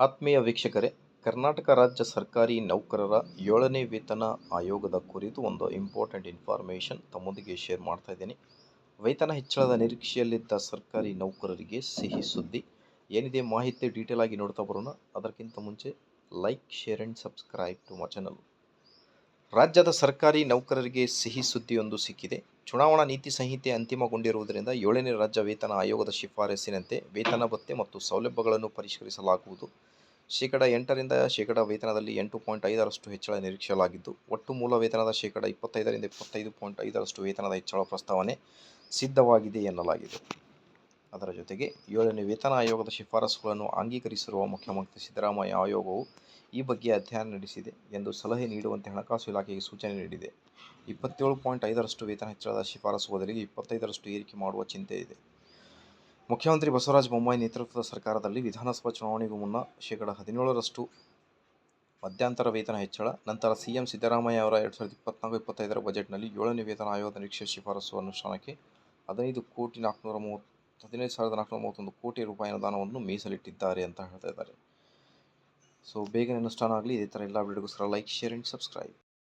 ಆತ್ಮೀಯ ವೀಕ್ಷಕರೇ, ಕರ್ನಾಟಕ ರಾಜ್ಯ ಸರ್ಕಾರಿ ನೌಕರರ ಏಳನೇ ವೇತನ ಆಯೋಗದ ಕುರಿತು ಒಂದು ಇಂಪಾರ್ಟೆಂಟ್ ಇನ್ಫಾರ್ಮೇಷನ್ ತಮ್ಮೊಂದಿಗೆ ಶೇರ್ ಮಾಡ್ತಾ ಇದ್ದೀನಿ. ವೇತನ ಹೆಚ್ಚಳದ ನಿರೀಕ್ಷೆಯಲ್ಲಿದ್ದ ಸರ್ಕಾರಿ ನೌಕರರಿಗೆ ಸಿಹಿ ಸುದ್ದಿ. ಏನಿದೆ ಮಾಹಿತಿ ಡೀಟೇಲ್ ಆಗಿ ನೋಡ್ತಾ ಬರೋಣ. ಅದಕ್ಕಿಂತ ಮುಂಚೆ like share and subscribe to my channel ರಾಜ್ಯದ ಸರ್ಕಾರಿ ನೌಕರರಿಗೆ ಸಿಹಿ ಸುದ್ದಿಯೊಂದು ಸಿಕ್ಕಿದೆ. ಚುನಾವಣಾ ನೀತಿ ಸಂಹಿತೆ ಅಂತಿಮಗೊಂಡಿರುವುದರಿಂದ ಏಳನೇ ರಾಜ್ಯ ವೇತನ ಆಯೋಗದ ಶಿಫಾರಸಿನಂತೆ ವೇತನ ಭತ್ತೆ ಮತ್ತು ಸೌಲಭ್ಯಗಳನ್ನು ಪರಿಷ್ಕರಿಸಲಾಗುವುದು. ಶೇಕಡ ಎಂಟರಿಂದ ಶೇಕಡ ವೇತನದಲ್ಲಿ ಎಂಟು ಪಾಯಿಂಟ್ ಐದರಷ್ಟು ಹೆಚ್ಚಳ ನಿರೀಕ್ಷಿಸಲಾಗಿದ್ದು, ಒಟ್ಟು ಮೂಲ ವೇತನದ ಶೇಕಡ ಇಪ್ಪತ್ತೈದರಿಂದ ಇಪ್ಪತ್ತೈದು ಪಾಯಿಂಟ್ ಐದರಷ್ಟು ವೇತನದ ಹೆಚ್ಚಳ ಪ್ರಸ್ತಾವನೆ ಸಿದ್ಧವಾಗಿದೆ ಎನ್ನಲಾಗಿದೆ. ಅದರ ಜೊತೆಗೆ ಏಳನೇ ವೇತನ ಆಯೋಗದ ಶಿಫಾರಸುಗಳನ್ನು ಅಂಗೀಕರಿಸಿರುವ ಮುಖ್ಯಮಂತ್ರಿ ಸಿದ್ದರಾಮಯ್ಯ ಆಯೋಗವು ಈ ಬಗ್ಗೆ ಅಧ್ಯಯನ ನಡೆಸಿದೆ ಎಂದು ಸಲಹೆ ನೀಡುವಂತೆ ಹಣಕಾಸು ಇಲಾಖೆಗೆ ಸೂಚನೆ ನೀಡಿದೆ. ಇಪ್ಪತ್ತೇಳು ಪಾಯಿಂಟ್ ಐದರಷ್ಟು ವೇತನ ಹೆಚ್ಚಳದ ಶಿಫಾರಸು ಬದಲಿಗೆ ಇಪ್ಪತ್ತೈದರಷ್ಟು ಏರಿಕೆ ಮಾಡುವ ಚಿಂತೆ ಇದೆ. ಮುಖ್ಯಮಂತ್ರಿ ಬಸವರಾಜ ಬೊಮ್ಮಾಯಿ ನೇತೃತ್ವದ ಸರ್ಕಾರದಲ್ಲಿ ವಿಧಾನಸಭಾ ಚುನಾವಣೆಗೂ ಮುನ್ನ ಶೇಕಡ ಹದಿನೇಳರಷ್ಟು ಮಧ್ಯಂತರ ವೇತನ ಹೆಚ್ಚಳ, ನಂತರ ಸಿಎಂ ಸಿದ್ದರಾಮಯ್ಯ ಅವರ ಎರಡು ಸಾವಿರದ ಇಪ್ಪತ್ನಾಲ್ಕು ಇಪ್ಪತ್ತೈದರ ಬಜೆಟ್ನಲ್ಲಿ ಏಳನೇ ವೇತನ ಆಯೋಗದ ನಿರೀಕ್ಷೆ ಶಿಫಾರಸು ಅನುಷ್ಠಾನಕ್ಕೆ ಹದಿನೈದು ಕೋಟಿ ನಾಲ್ಕುನೂರ ಮೂವತ್ತು ಹದಿನೈದು ಸಾವಿರದ ನಾಲ್ಕುನೂರ ಮೂವತ್ತೊಂದು ಕೋಟಿ ರೂಪಾಯಿ ಅನುದಾನವನ್ನು ಮೀಸಲಿಟ್ಟಿದ್ದಾರೆ ಅಂತ ಹೇಳ್ತಾ ಇದ್ದಾರೆ. ಸೊ ಬೇಗನೆ ಅನುಷ್ಠಾನ ಆಗಲಿ, ಇದೇ ಥರ ಎಲ್ಲ ಅಪ್ಡೇಟ್ಗೋಸ್ಕರ ಲೈಕ್ ಶೇರ್ ಆ್ಯಂಡ್ ಸಬ್ಸ್ಕ್ರೈಬ್